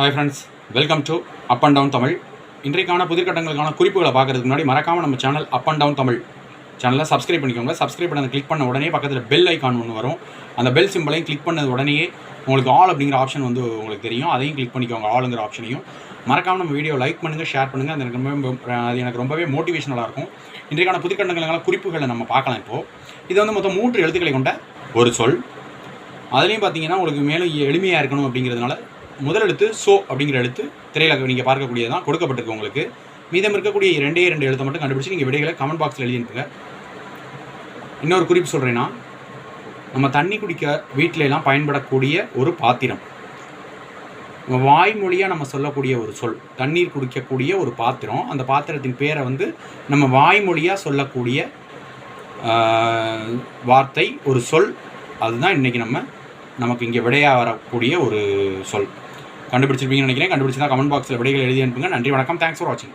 Hi friends welcome to up and down Tamil இன்றைக்கான புதிர்கட்டங்களுக்கான குறிப்புகளை பார்க்கறதுக்கு முன்னாடி மறக்காமல் நம்ம channel up and down Tamil சேனலை சப்ஸ்கிரைப் பண்ணிக்கோங்க. சப்ஸ்கிரைப் பண்ணதை கிளிக் பண்ண உடனே பக்கத்தில் பெல் ஐக்கான் ஒன்று வரும். அந்த பெல் சிம்பிளையும் கிளிக் பண்ணது உடனே உங்களுக்கு ஆல் அப்படிங்கிற ஆப்ஷன் வந்து உங்களுக்கு தெரியும். அதையும் கிளிக் பண்ணிக்கோங்க ஆளுங்கிற ஆப்ஷனையும் மறக்காமல் நம்ம வீடியோ லைக் பண்ணுங்கள் ஷேர் பண்ணுங்கள் அது எனக்கு ரொம்ப அது எனக்கு ரொம்பவே மோட்டிவேஷனலாக இருக்கும். இன்றைக்கான புதுக்கண்டங்களுக்கான குறிப்புகளை நம்ம பார்க்கலாம் இப்போது இது வந்து மொத்தம் மூன்று எழுத்துக்களை கொண்ட ஒரு சொல். அதுலேயும் பார்த்தீங்கன்னா உங்களுக்கு மேலும் எளிமையாக இருக்கணும் அப்படிங்கிறதுனால முதல் எழுத்து சோ அப்படிங்கிற எழுத்து திரையில நீங்கள் பார்க்கக்கூடியது தான் கொடுக்கப்பட்டிருக்கு உங்களுக்கு. மீதம் இருக்கக்கூடிய ரெண்டே ரெண்டு எழுத்தை மட்டும் கண்டுபிடிச்சு நீங்கள் விடைகளை கமெண்ட் பாக்ஸில் எழுதி இன்னொரு குறிப்பு சொல்கிறேன்னா நம்ம தண்ணி குடிக்க வீட்டிலலாம் பயன்படக்கூடிய ஒரு பாத்திரம். நம்ம வாய்மொழியாக நம்ம சொல்லக்கூடிய ஒரு சொல் தண்ணீர் குடிக்கக்கூடிய ஒரு பாத்திரம். அந்த பாத்திரத்தின் பேரை வந்து நம்ம வாய்மொழியாக சொல்லக்கூடிய வார்த்தை ஒரு சொல். அதுதான் இன்றைக்கி நம்ம நமக்கு இங்கே விடையாக வரக்கூடிய ஒரு சொல். கண்டுபிடிச்சிருப்பீங்கன்னு நினைக்கிறேன். கண்டுபிடிச்சா கமெண்ட் பாக்ஸில் விடைகள் எழுதி அனுப்புங்க. நன்றி வணக்கம். தேங்க்ஸ் ஃபார் வாட்சிங்